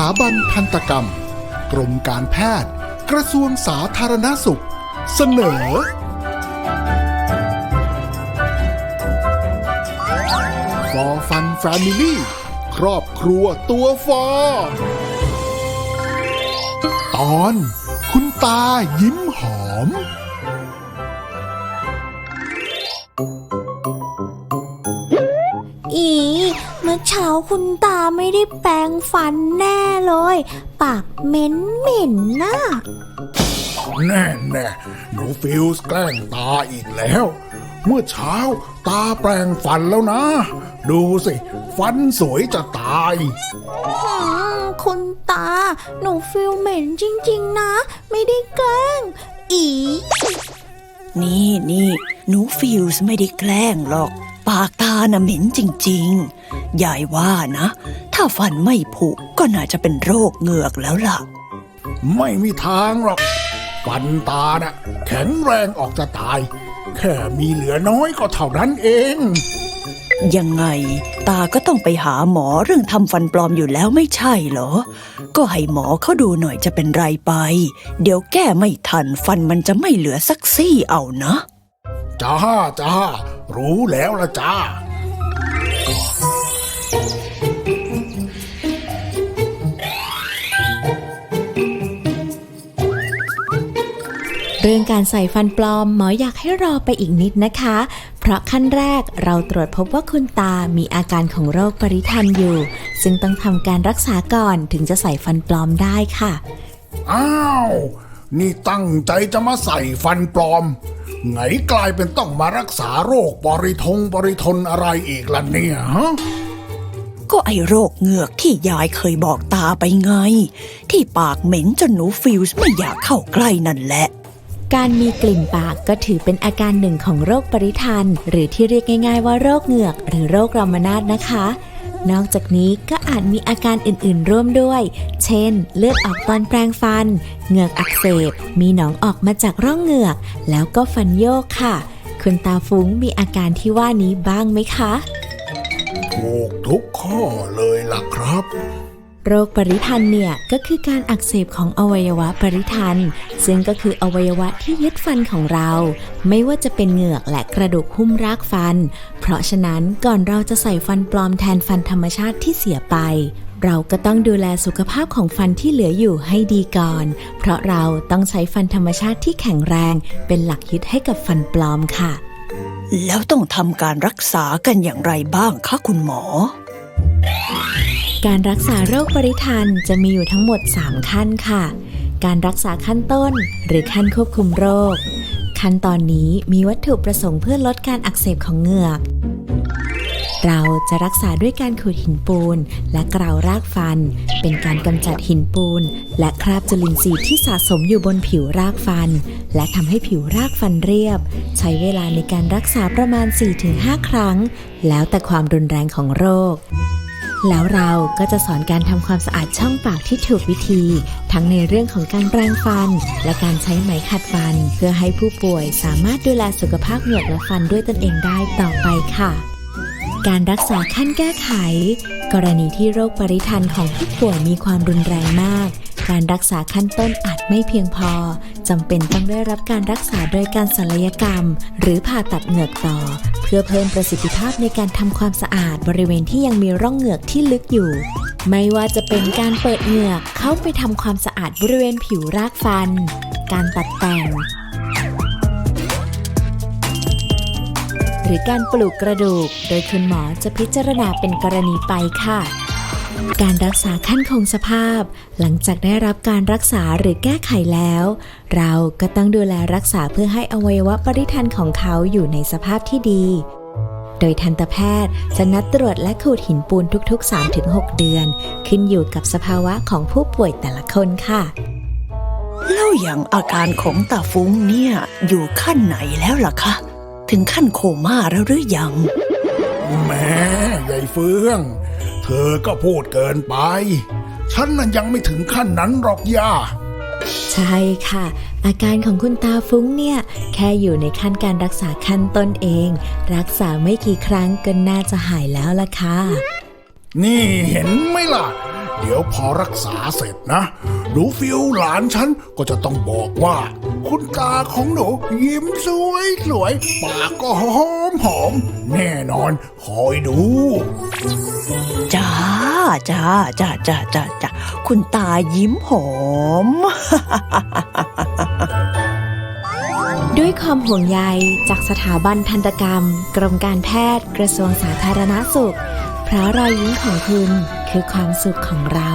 ถาบันทันตกรรม กรมการแพทย์ กระทรวงสาธารณสุข เสนอ ฟอฟันแฟมิลี่ ครอบครัวตัวฟอ ตอนคุณตายิ้มหอมอี เมื่อเช้าคุณตาไม่ได้แปรงฟันแน่เลย ปากเหม็นเหม็นๆน่ะแน่แน่หนูฟิลส์แกล้งตาอีกแล้ว เมื่อเช้าตาแปรงฟันแล้วนะ ดูสิ ฟันสวยจะตายอืมคุณตา หนูฟิลเหม็นจริง ๆ นะ ไม่ได้แกล้ง อี นี่นี่หนูฟิลส์ไม่ได้แกล้งหรอก ปากตาน่ะเหม็นจริงๆ ยายว่านะ ถ้าฟันไม่ผุก็น่าจะเป็นโรคเหงือกแล้วล่ะ ไม่มีทางหรอก ฟันตาน่ะ แข็งแรงออกจะตาย แค่มีเหลือน้อยก็เท่านั้นเอง ยังไง ตาก็ต้องไปหาหมอเรื่องทำฟันปลอมอยู่แล้วไม่ใช่เหรอ ก็ให้หมอเขาดูหน่อยจะเป็นไรไป เดี๋ยวแก้ไม่ทันฟันมันจะไม่เหลือสักซี่เอานะจ้าจ้ารู้แล้วละจ้าเรื่องการใส่ฟันปลอมหมออยากให้รอไปอีกนิดนะคะ เพราะขั้นแรกเราตรวจพบว่าคุณตามีอาการของโรคปริทันอยู่ ซึ่งต้องทำการรักษาก่อนถึงจะใส่ฟันปลอมได้ค่ะ อ้าว นี่ตั้งใจจะมาใส่ฟันปลอม ไงกลายเป็นต้องมารักษาโรคปริทงปริทนอะไรอีกล่ะเนี่ยฮะก็ไอโรคเหงือกที่ยายเคยบอกตาไปไง ที่ปากเหม็นจนหนูฟิลส์ไม่อยากเข้าใกล้นั่นแหละ การมีกลิ่นปากก็ถือเป็นอาการหนึ่งของโรคปริทันหรือที่เรียกง่าย ๆ ว่าโรคเหงือก หรือโรครามานาดนะคะ นอกจากนี้ก็อาจมีอาการอื่นๆร่วมด้วย เช่น เลือดออกตอนแปรงฟัน เหงือกอักเสบ มีหนองออกมาจากร่องเหงือก แล้วก็ฟันโยกค่ะ คุณตาฟุ้งมีอาการที่ว่านี้บ้างไหมคะ ถูกทุกข้อเลยล่ะครับ โรคปริทันเนี่ยก็คือการอักเสบของอวัยวะปริทัน ซึ่งก็คืออวัยวะที่ยึดฟันของเรา ไม่ว่าจะเป็นเหงือกและกระดูกหุ้มรากฟัน เพราะฉะนั้นก่อนเราจะใส่ฟันปลอมแทนฟันธรรมชาติที่เสียไป เราก็ต้องดูแลสุขภาพของฟันที่เหลืออยู่ให้ดีก่อน เพราะเราต้องใช้ฟันธรรมชาติที่แข็งแรง เป็นหลักยึดให้กับฟันปลอมค่ะ แล้วต้องทำการรักษากันอย่างไรบ้างคะคุณหมอ การรักษาโรคปริทันจะมีอยู่ทั้งหมด 3 ขั้นค่ะ การรักษาขั้นต้นหรือขั้นควบคุมโรค ขั้นตอนนี้มีวัตถุประสงค์เพื่อลดการอักเสบของเหงือก เราจะรักษาด้วยการขูดหินปูน และกราวรากฟัน เป็นการกำจัดหินปูน และคราบจุลินทรีย์ที่สะสมอยู่บนผิวรากฟัน และทำให้ผิวรากฟันเรียบ ใช้เวลาในการรักษาประมาณ 4-5 ครั้ง แล้วแต่ความรุนแรงของโรค แล้วเราก็จะสอนการทำความสะอาดช่องปากที่ถูกวิธี ทั้งในเรื่องของการแปรงฟัน และการใช้ไหมขัดฟัน เพื่อให้ผู้ป่วยสามารถดูแลสุขภาพเหงือกและฟันด้วยตนเองได้ต่อไปค่ะ การรักษาขั้นแก้ไข กรณีที่โรคปริทันของผู้ป่วยมีความรุนแรงมาก การรักษาขั้นต้นอาจไม่เพียงพอ จำเป็นต้องได้รับการรักษาโดยการศัลยกรรม หรือผ่าตัดเหงือกต่อ เพื่อเพิ่มประสิทธิภาพในการทำความสะอาดบริเวณที่ยังมีร่องเหงือกที่ลึกอยู่ ไม่ว่าจะเป็นการเปิดเหงือกเข้าไปทำความสะอาดบริเวณผิวรากฟัน การตัดแต่ง หรือการปลูกกระดูก โดยคุณหมอจะพิจารณาเป็นกรณีไปค่ะ การรักษาขั้นคงสภาพ หลังจากได้รับการรักษาหรือแก้ไขแล้ว เราก็ต้องดูแลรักษาเพื่อให้อวัยวะปริทันของเขาอยู่ในสภาพที่ดี โดยทันตแพทย์จะนัดตรวจและขูดหินปูนทุกๆ 3-6 เดือน ขึ้นอยู่กับสภาวะของผู้ป่วยแต่ละคนค่ะ แล้วอย่างอาการของตาฟุ้งเนี่ย อยู่ขั้นไหนแล้วล่ะคะ ถึงขั้นโคม่าแล้วหรือยังแหม่ใหญ่เฟือง เธอก็พูดเกินไป ฉันนั้นยังไม่ถึงขั้นนั้นหรอกย่า ใช่ค่ะ อาการของคุณตาฟุ้งเนี่ย แค่อยู่ในขั้นการรักษาขั้นต้นเอง รักษาไม่กี่ครั้งก็น่าจะหายแล้วล่ะค่ะ นี่เห็นไหมล่ะ เดี๋ยวพอรักษาเสร็จนะ หนูฟิวหลานฉันก็จะต้องบอกว่า คุณตาของหนูยิ้มสวยสวยๆปากก็หอมหอมๆแน่นอนคอยดู จ้าจ้าจ้าจ้าจ้าจ้าคุณตายิ้มหอม ด้วยความห่วงใยจากสถาบันทันตกรรม กรมการแพทย์กระทรวงสาธารณสุข เพราะรอยยิ้มของคุณคือความสุขของเรา